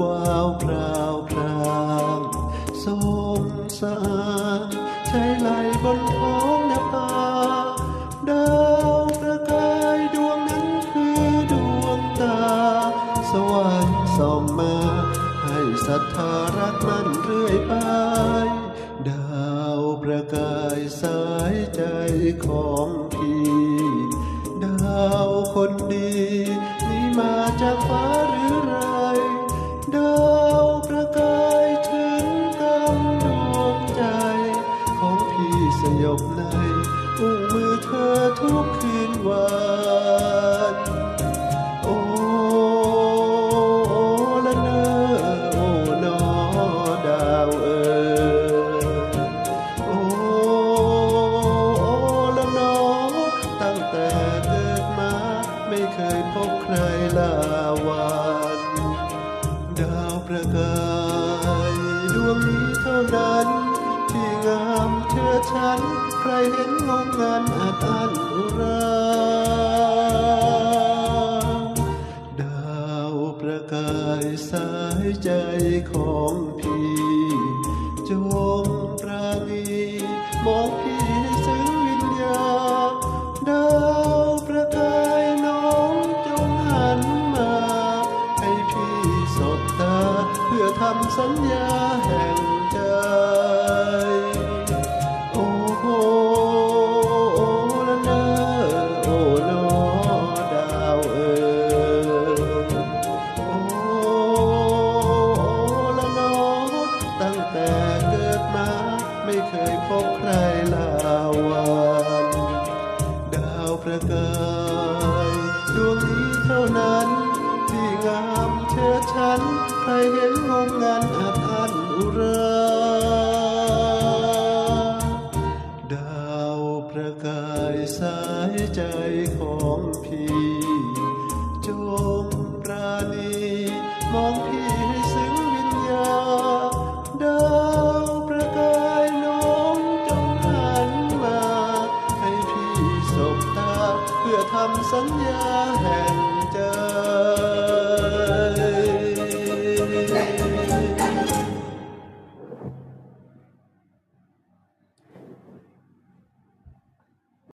วาวคราวครางสมสารใช้ไหลบนท้องนภาดาวประกายดวงนั้นคือดวงตา สว่างส่องมา ให้ศรัทธารักมันเรื่อยไป ดาวประกายสายใจของพี่ ดาวคนดี นี่มาจากฟ้า วันโอ้โอ้ละเนอโอ้นอดาวเอ๋ยโอ้โอ้ละนอตั้งแต่เกิดมาไม่เคยพบใครลาวันดาวประกายดวงนี้เท่านั้น ที่งามเชื่อฉัน ใครเห็นงงงัน ประกายสายใจของพี่จงปราณีมองพี่ซึ้งวิญญาดาวประกายน้องจงหันมา ให้พี่สบตาเพื่อทำสัญญาแห่ง แต่เกิดมาไม่เคยพบใครลาวันดาวประกายดวงนี้เท่านั้น ที่งามเชิดฉัน ใครเห็นงงงานอาจอันอุราดาวประกายสายใจของพี่ จงปราณีมองพี่ พี่สบต